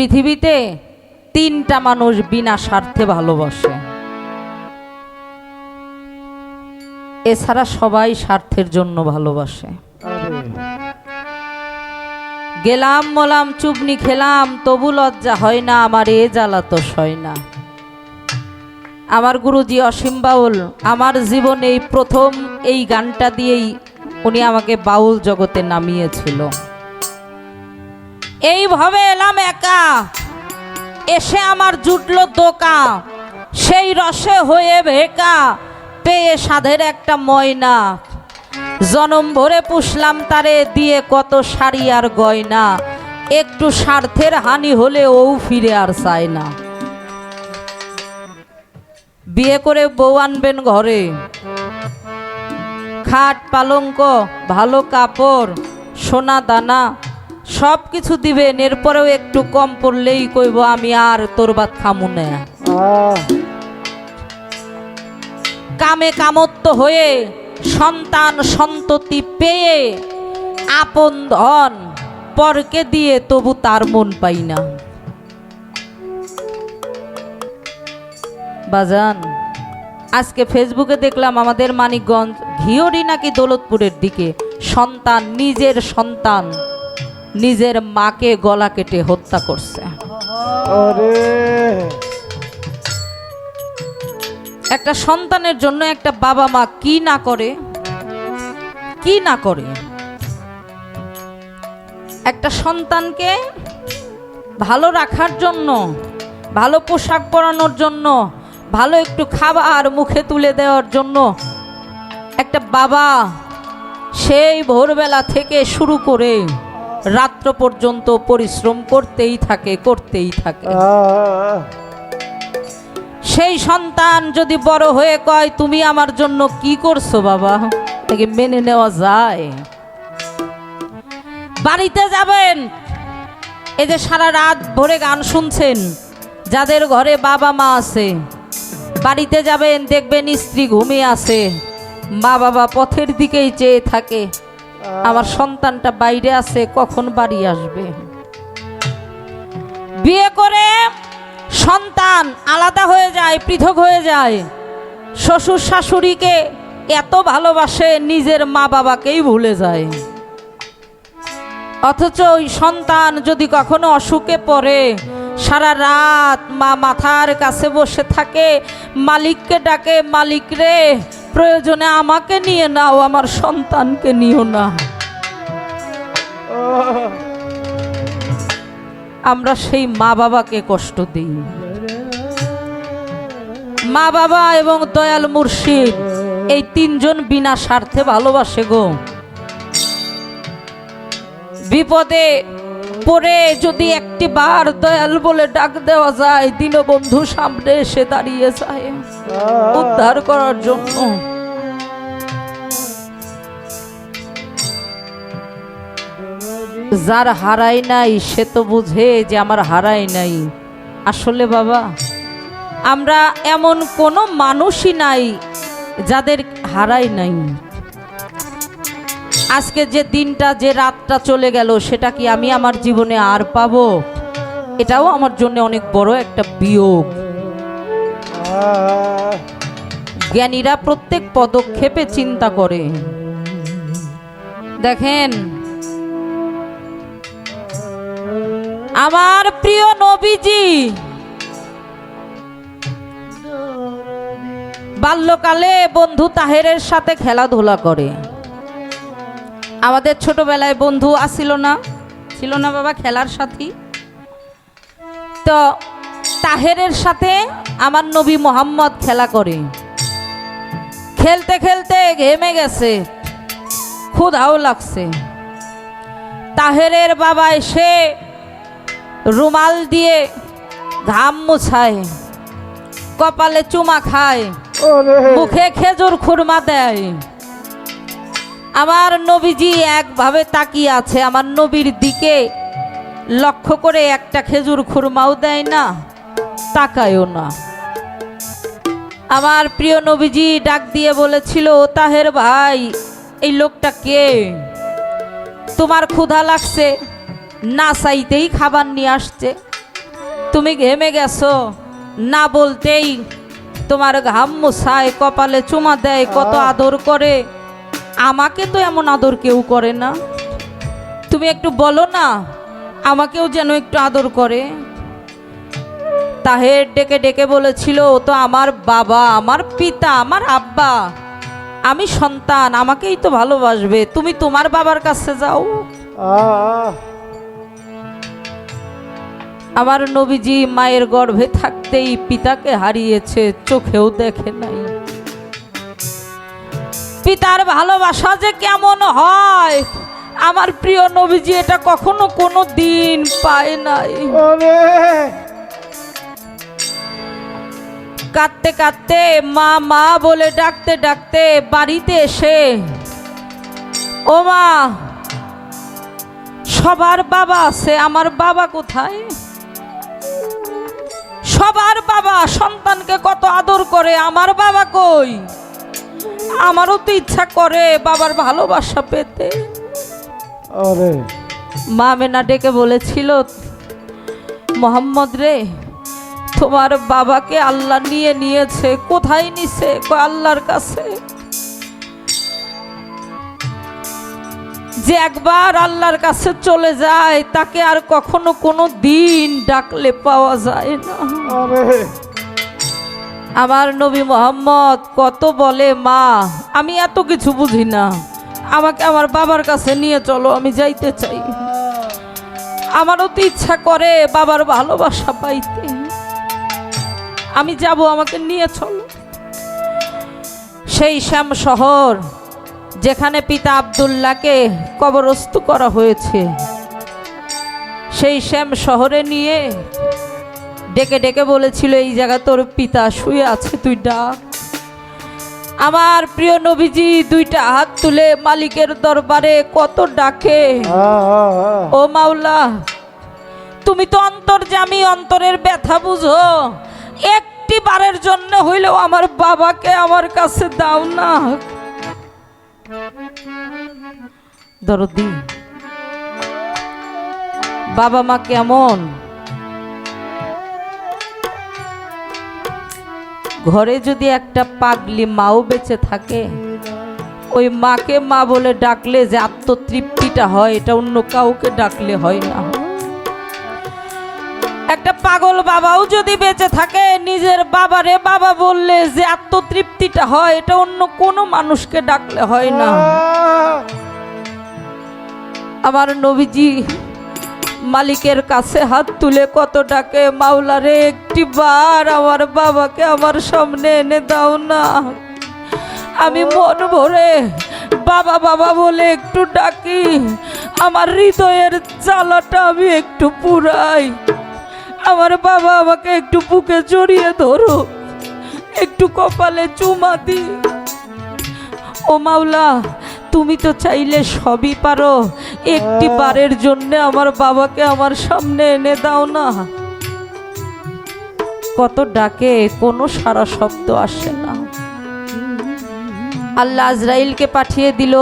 পৃথিবীতে তিনটা মানুষ বিনা স্বার্থে ভালোবাসে। এছাড়া সবাই স্বার্থের জন্য ভালোবাসে। গেলাম মলাম চুবনি খেলাম, তবু লজ্জা হয় না, আমার এ জ্বালা তো সয় না। আমার গুরুজি অসীম বাউল, আমার জীবনে প্রথম এই গানটা দিয়েই উনি আমাকে বাউল জগতে নামিয়েছিল। এইভাবে এলাম একা। এসে আমার জুটলো দোকা। সেই রসে হয়ে ভেকা। পেয়ে সাধের একটা ময়না। জনম ভরে পুষলাম তারে, দিয়ে কত শাড়ি আর গয়না। একটু স্বার্থের হানি হলে ও ফিরে আর চায় না। বিয়ে করে বউ আনবেন ঘরে। খাট, পালঙ্ক, ভালো কাপড়, সোনা দানা সব কিছু দিবেন এরপরেও একটু কম পড়লেই কইব আমি আর তোর বাদ খামু না। কামে কামত্ব হয়ে সন্তান সন্ততি পেয়ে আপন ধন পরকে দিয়ে তবু তার মন পাই না। বাজান আজকে ফেসবুকে দেখলাম আমাদের মানিকগঞ্জ ঘিওরি নাকি দৌলতপুরের দিকে সন্তান নিজের সন্তান। নিজের মাকে গলা কেটে হত্যা করছে। একটা সন্তানের জন্য একটা বাবা মা কি না করে? কি না করে? একটা সন্তানকে ভালো রাখার জন্য ভালো পোশাক পরানোর জন্য ভালো একটু খাবার মুখে তুলে দেওয়ার জন্য একটা বাবা সেই ভোরবেলা থেকে শুরু করে রাত্র পর্যন্ত পরিশ্রম করতেই থাকে করতেই থাকে। সেই সন্তান যদি বড় হয়ে কয় তুমি আমার জন্য কি করছ বাবা? তাকে মেনে নেওয়া যায়। বাড়িতে যাবেন। এই যে সারা রাত ভরে গান শুনছেন যাদের ঘরে বাবা মা আছে বাড়িতে যাবেন দেখবেন স্ত্রী ঘুমিয়ে আছে মা বাবা পথের দিকেই চেয়ে থাকে। আমার সন্তানটা বাইরে আছে, কখন বাড়ি আসবে? বিয়ে করে সন্তান আলাদা হয়ে যায়, পৃথক হয়ে যায়। শ্বশুর শাশুড়িকে এত ভালোবাসে, নিজের মা বাবাকেই ভুলে যায়। অথচ ওই সন্তান যদি কখনো অসুখে পড়ে, সারা রাত মা মাথার কাছে বসে থাকে, মালিককে ডাকে, মালিক রে প্রয়োজনে আমাকে নিয়ে নাও, আমার সন্তানকে নিও না। আমরা সেই মা বাবাকে কষ্ট দিই। মা বাবা এবং দয়াল মুর্শিদ, এই তিনজন বিনা স্বার্থে ভালোবাসে গো। বিপদে পড়ে যদি একটি বার দয়াল বলে ডাক দেওয়া যায়, দীনবন্ধু সামনে এসে দাঁড়িয়ে যায়। উদ্ধার করার জন্য। যার হারাই নাই, সে তো বুঝে যে আমার হারাই নাই। আসলে বাবা, আমরা এমন কোনো মানুষই নাই যাদের হারাই নাই। আজকে যে দিনটা, যে রাতটা চলে গেল, সেটা কি আমি আমার জীবনে আর পাব? এটাও আমার জন্য অনেক বড় একটা বিয়োগ। জ্ঞানীরা প্রত্যেক পদক্ষেপে চিন্তা করে। দেখেন, আমার প্রিয় নবীজি, বাল্যকালে বন্ধু তাহেরের সাথে খেলাধুলা করে। আমাদের ছোটবেলায় বন্ধু আসিল না। ছিল না বাবা খেলার সাথী। তো তাহেরের সাথে আমার নবী মোহাম্মদ খেলা করে। খেলতে খেলতে ঘেমে গেছে ক্ষুধাও লাগছে। তাহেরের বাবা এসে রুমাল দিয়ে ঘাম মুছায় কপালে চুমা খায় মুখে খেজুর খুরমা দেয়। আমার নবীজি একভাবে তাকিয়ে আছে, আমার নবীর দিকে লক্ষ্য করে একটা খেজুর খুরমাও দেয় না, তাকায়ও না। আমার প্রিয় নবীজি ডাক দিয়ে বলেছিল, "ও তাহের ভাই, এই লোকটা কে? তোমার ক্ষুধা লাগছে, না চাইতেই খাবার নিয়ে আসছে। তুমি ঘেমে গেছো, না বলতেই তোমার ঘাম মুছায়, কপালে চুমা দেয়, কত আদর করে। আমাকে তো এমন আদর কেউ করে না। তুমি একটু বলো না আমাকেও যেন একটু আদর করে। তাহের ডেকে ডেকে বলেছিল ও তো আমার বাবা আমার পিতা আমার আব্বা আমি সন্তান আমাকেই তো ভালোবাসবে। তুমি তোমার বাবার কাছে যাও। আমার নবীজি মায়ের গর্ভে থাকতেই পিতাকে হারিয়েছে চোখেও দেখে নাই। পিতার ভালোবাসা যে কেমন হয়? আমার প্রিয় নবীজি এটা কখনো কোনো দিন পায় নাই। কাঁদতে কাঁদতে মা মা বলে ডাকতে ডাকতে বাড়িতে এসে ও মা সবার বাবা আছে আমার বাবা কোথায়? সবার বাবা সন্তানকে কত আদর করে আমার বাবা কই? আমারও তো ইচ্ছা করে বাবার ভালোবাসা পেতে। ওরে মা মেনা ডেকে বলেছিল মোহাম্মদ রে তোমার বাবাকে আল্লাহ নিয়ে নিয়েছে কোথায় নিছে? আল্লাহর কাছে? যে একবার আল্লাহর কাছে চলে যায় তাকে আর কখনো কোনো দিন ডাকলে পাওয়া যায় না। আমার নবী মোহাম্মদ কত বলে, মা, আমি এত কিছু বুঝি না। আমাকে আমার বাবার কাছে নিয়ে চলো, আমি যাইতে চাই। আমারও তো ইচ্ছা করে বাবার ভালোবাসা পাইতে। আমি যাব, আমাকে নিয়ে চলো। সেই শ্যাম শহর, যেখানে পিতা আবদুল্লাহকে কবরস্থ করা হয়েছে, সেই শ্যাম শহরে নিয়ে ডেকে ডেকে বলেছিল এই জায়গা তোর পিতা শুয়ে আছে তুই ডাক। আমার প্রিয় নবীজি দুইটা হাত তুলে মালিকের দরবারে কত ডাকে। ও মাওলা তুমি তো অন্তর্জামী অন্তরের ব্যথা বুঝো একটি বারের জন্য হইলেও আমার বাবাকে আমার কাছে দাও না। দরদি বাবা মা কেমন? ঘরে যদি একটা পাগলি মাও বেঁচে থাকে, ওই মাকে মা বলে ডাকলে যে আত্মতৃপ্তিটা হয়, এটা অন্য কাউকে ডাকলে হয় না। একটা পাগল বাবাও যদি বেঁচে থাকে, নিজের বাবারে বাবা বললে যে আত্মতৃপ্তিটা হয়, এটা অন্য কোনো মানুষকে ডাকলে হয় না। আমার নবীজি মালিকের কাছে হাত তুলে কত ডাকে মাওলারে একটি বার আমার বাবাকে আমার সামনে এনে দাও না। আমি মন ভরে বাবা বাবা বলে একটু ডাকি, আমার হৃদয়ের জ্বালাটা আমি একটু পুরাই। আমার বাবা আমাকে একটু বুকে জড়িয়ে ধরো, একটু কপালে চুমা দি ও মাওলা, তুমি তো চাইলে সবই পারো একটি বারের জন্য আমার বাবাকে আমার সামনে এনে দাও না। কত ডাকে, কোনো সারা শব্দ আসে না। আল্লাহ আজরাইলকে পাঠিয়ে দিল,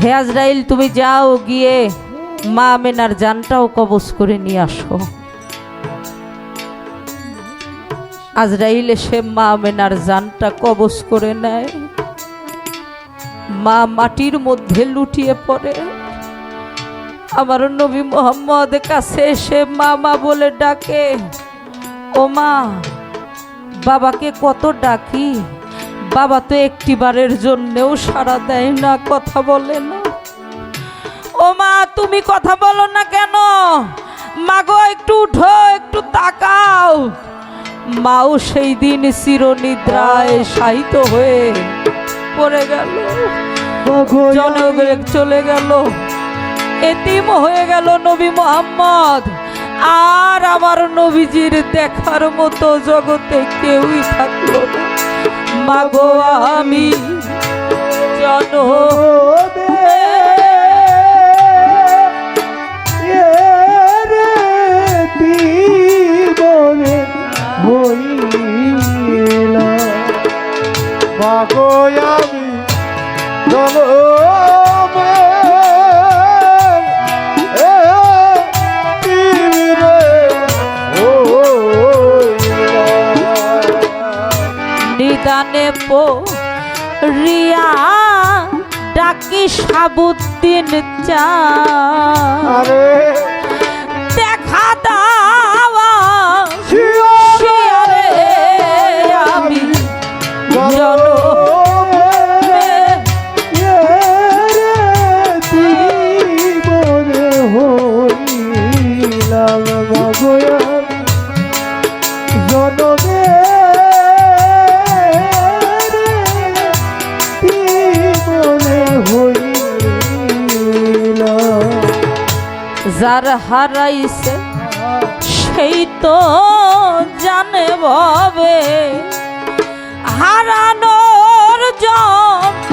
হে আজরাইল, তুমি যাও গিয়ে মা মেনার জানটাও কবজ করে নিয়ে আসো। আজরাইল এসে মা মেনার জানটা কবজ করে নেয়। মা মাটির মধ্যে লুটিয়ে পড়ে। আমার নবী মোহাম্মদ কাছে এসে মা মা বলে ডাকে, ও মা, বাবাকে কত ডাকি? বাবা তো একটিবারের জন্যেও সাড়া দেয় না, কথা বলে না। ও মা, তুমি কথা বলো না কেন? মাগো, একটু উঠো, একটু তাকাও। মাও সেই দিন চিরনিদ্রায় শায়িত হয়ে পড়ে গেল। জনগণে চলে গেল। এতিম হয়ে গেল নবী মোহাম্মদ। আর আমার নবীজির দেখার মতো জগতে কেউই থাকল না। মাগো আমি জন গো নিদানে পো রিয়া ডাকি সাবুদ্দিন চা। দেখা দা যার হারাইছে সেই তো জানে বাবে হারানোর জন্ম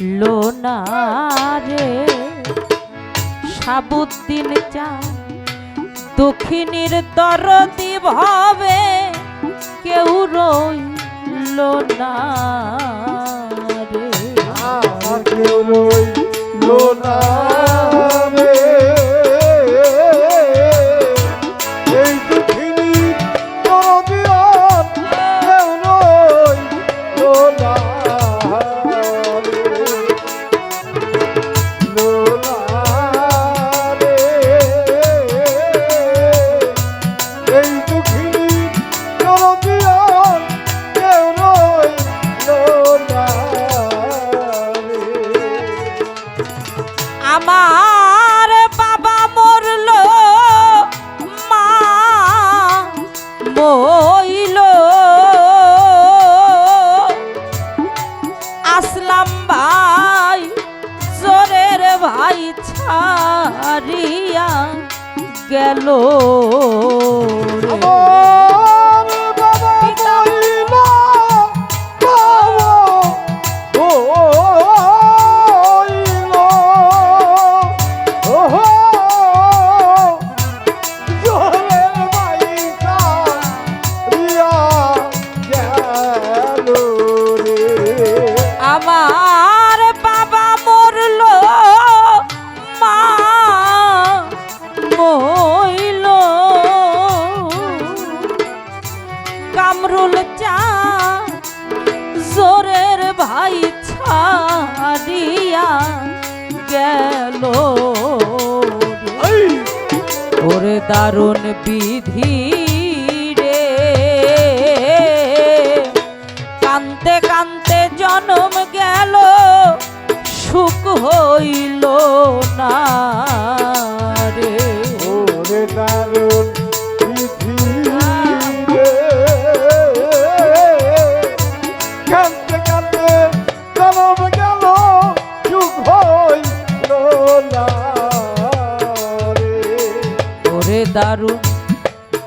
উঠল রে। সাবুদ্দিন চা দক্ষিণীর তরতি ভাবে কেউ রইল না রে। কেউ রইল না।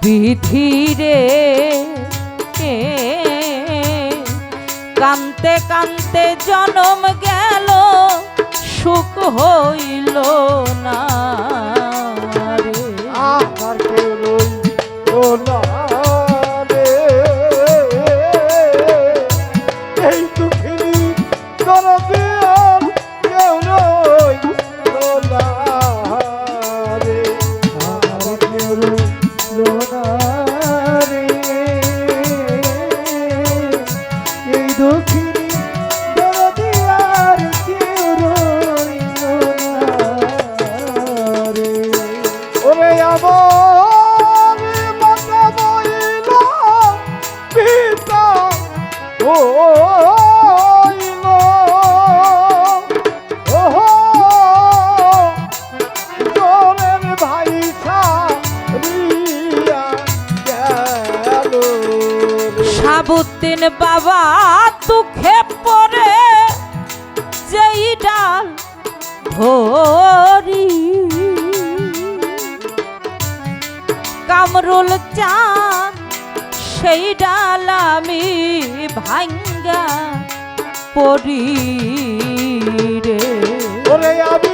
পিঠিরে কানতে কানতে জনম গেল সুখ হই সাবুদ্দিন বাবা দুঃখে পরে যেই ডাল ধরি। কামরুল চান সেই ডাল আমি ভাঙ্গা পড়ি রে। আমি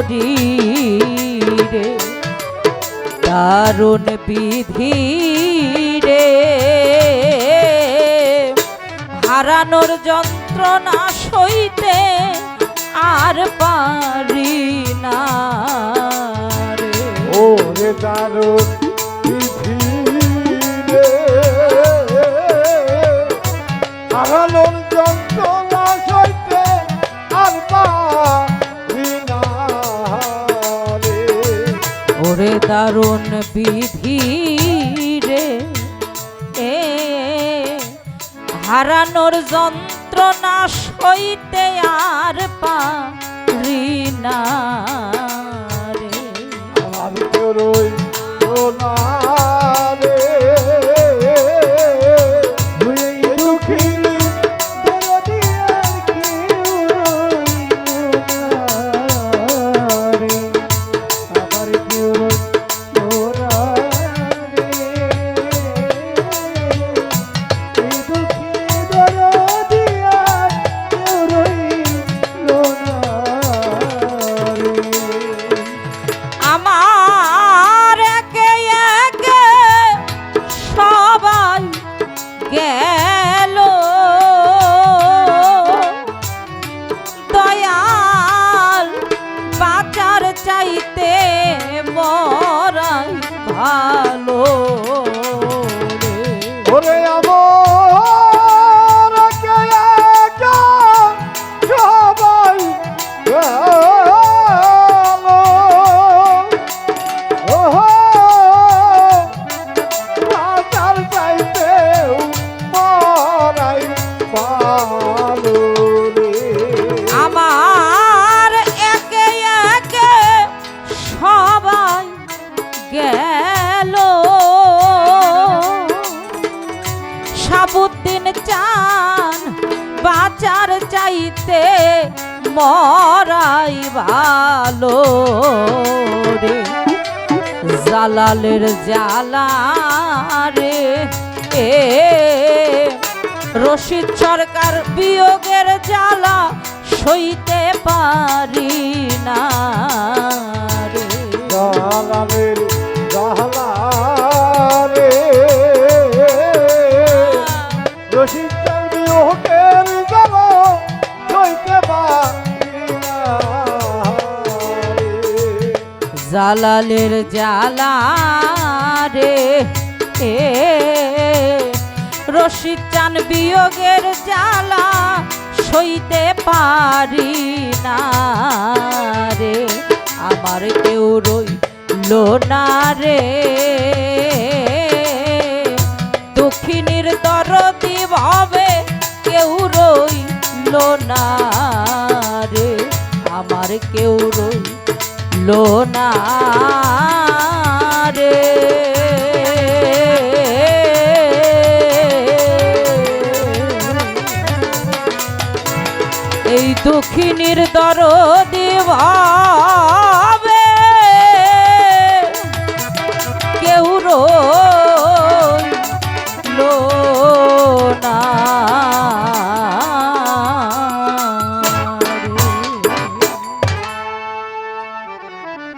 পড়ি রে দারুণ বিধি রে হারানোর যন্ত্রণা সইতে আর পারি না রে। দারুণ বিধি রে হারানোর দারুণ বিধি রে। এ হারানোর যন্ত্রণা সইতে আর পারি না রে। তোরই তো রে। মরাই ভালো রে। জালালের জালা রে এ রশিদ সরকার বিয়োগের জ্বালা সইতে পারি না। জালালের জালা রে। এ, রশিদ চান বিয়োগের জ্বালা, সইতে পারি না রে। আমার কেউ রইল না রে। দক্ষিণীর দরদি ভাবে কেউ রইল না রে। আমার কেউ রইল না রে। এই দক্ষিণীর দরদি